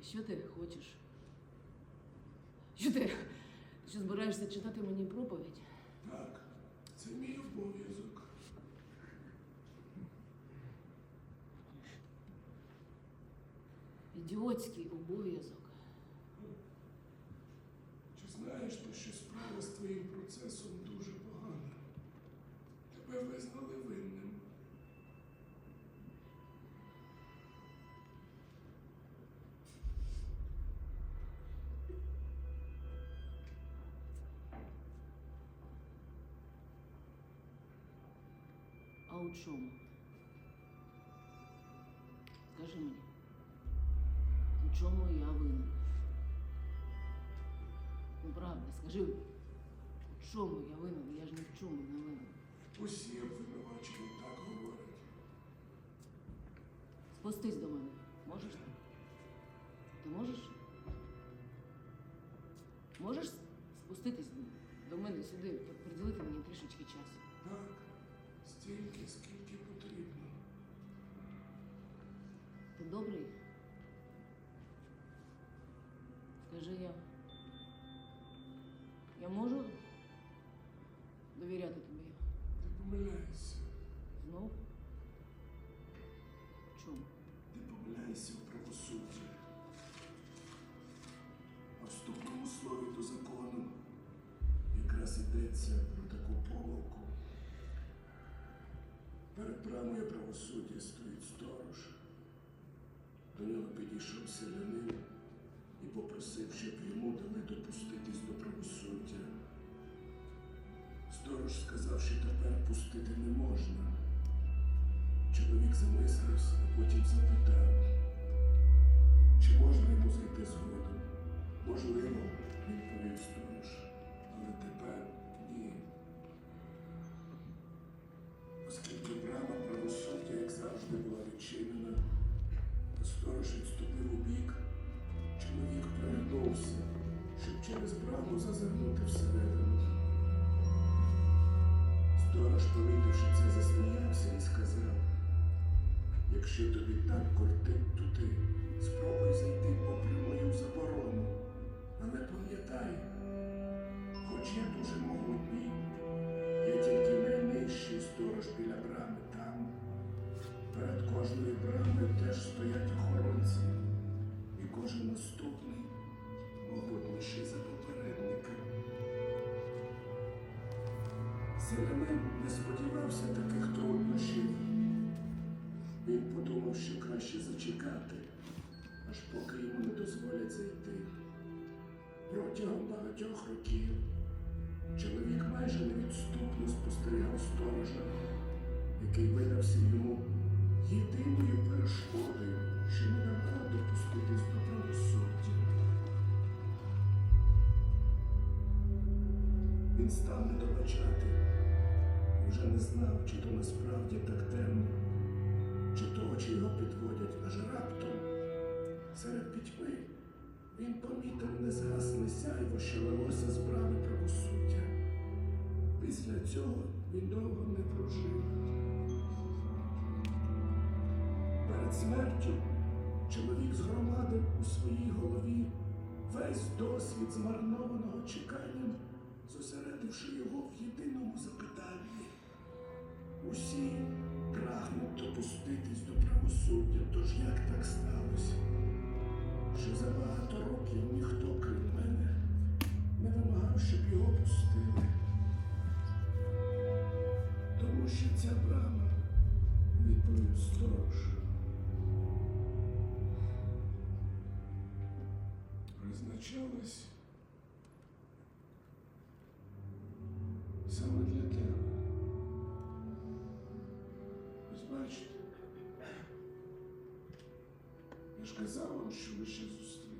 А що ти хочеш? Що ти? Що збираєшся читати мені проповідь? Так, це мій обов'язок. Ідіотський обов'язок. Чи знаєш ти, що справа з твоїм процесом дуже погана? Тебе визнали винним. У чому? Скажи мені, у чому я винен? Ну, правда, скажи, у чому я винен? Я ж ні в чому не винен. Усі обвинувачені так говорять. Спустись до мене. Можеш так? Ти можеш? Можеш спуститись до мене сюди, приділити мені трішечки часу? Так, стільки, скільки потрібно. Ти добрий? Скажи я. Я можу довіряти тобі? Ти помиляєшся. Знов? Перед брамою правосуддя стоїть сторож. До нього підійшов селянин і попросив, щоб йому дали допуститись до правосуддя. Сторож сказав, що тепер пустити не можна. Чоловік замислився, а потім запитав, чи можна йому зайти згодом. Можливо, відповів сторож, але тепер через браму зазирнути всередину. Сторож, помітивши це, засміявся і сказав, якщо тобі так кортить туди, спробуй зайти попри мою заборону. Але пам'ятай, хоч я дуже могутній, я тільки найнижчий сторож біля брами там. Перед кожною брамою теж стоять охоронці, і кожен наступний Селянин не сподівався таких труднощів. Він подумав, що краще зачекати, аж поки йому не дозволять зайти. Протягом багатьох років чоловік майже невідступно спостерігав сторожа, який видався йому єдиною перешкодою, що не давала допуститись до правосуддя. Він став недобачати вже не знав, чи то насправді так темно, чи того, чи його підводять, аж раптом серед пітьми він помітив незгасне сяйво, що лилося з брами правосуддя. Після цього він довго не прожив. Перед смертю чоловік згромадив у своїй голові весь досвід змарнованого чекання, зосередивши його в єдиному запитанні. Призначалась саме для тебе. Ось я ж казав вам, що ви ще зустрінетеся.